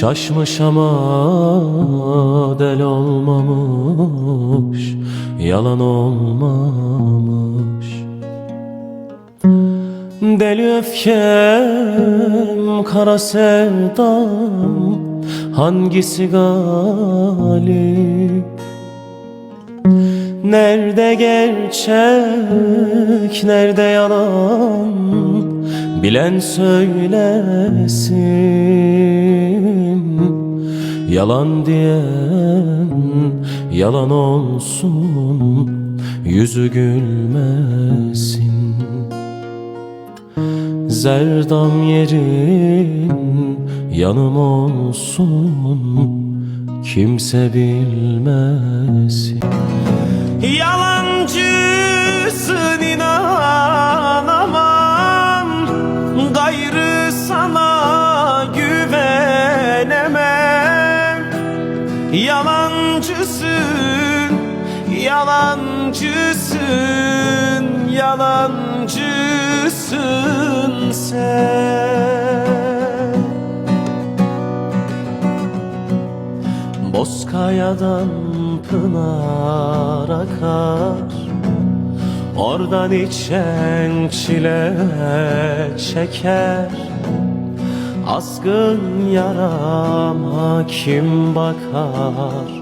Şaşmış ama del olmamış Yalan olmamış. Deli öfkem, kara sevdam Hangisi galip? Nerede gerçek, nerede yalan? Bilen söylesin Yalan diyen yalan olsun Yüzü gülmesin. Zerdam yerin yanım olsun Kimse bilmesin. Yalancısın Yalancısın, yalancısın, yalancısın sen. Bozkayadan pınar akar Oradan içen çile çeker Azgın yarama kim bakar.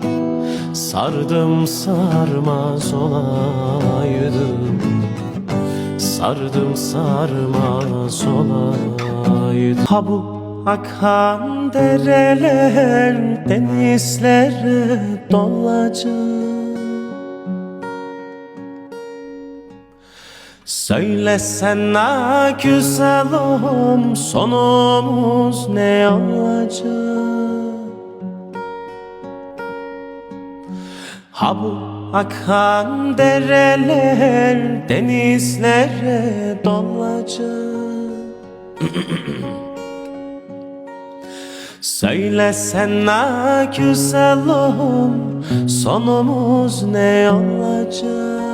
Sardım sarmaz olaydım Sardım sarmaz olaydım Ha akan dereler denizlere dolacak Söylesene güzelim sonumuz ne olacak? Ha bu akan dereler denizlere dolacak. Söylesene güzelim sonumuz ne olacak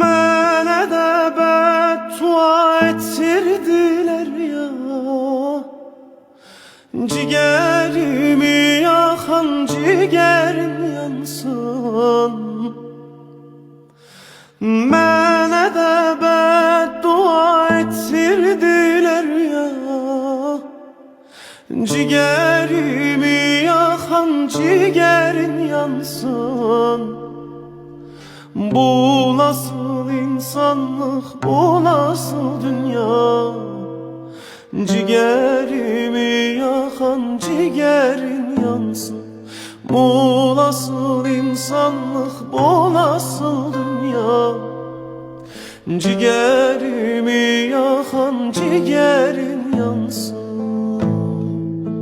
Mene de beddua ettirdiler ya. Ciğerimi yakan ciğerin yansın. Mene de beddua ettirdiler ya. Ciğerimi yakan ciğerin yansın. Bu nasıl insanlık, bu nasıl dünya? Ciğerimi yakan ciğerin yansın. Bu nasıl insanlık, bu nasıl dünya? Ciğerimi yakan ciğerin yansın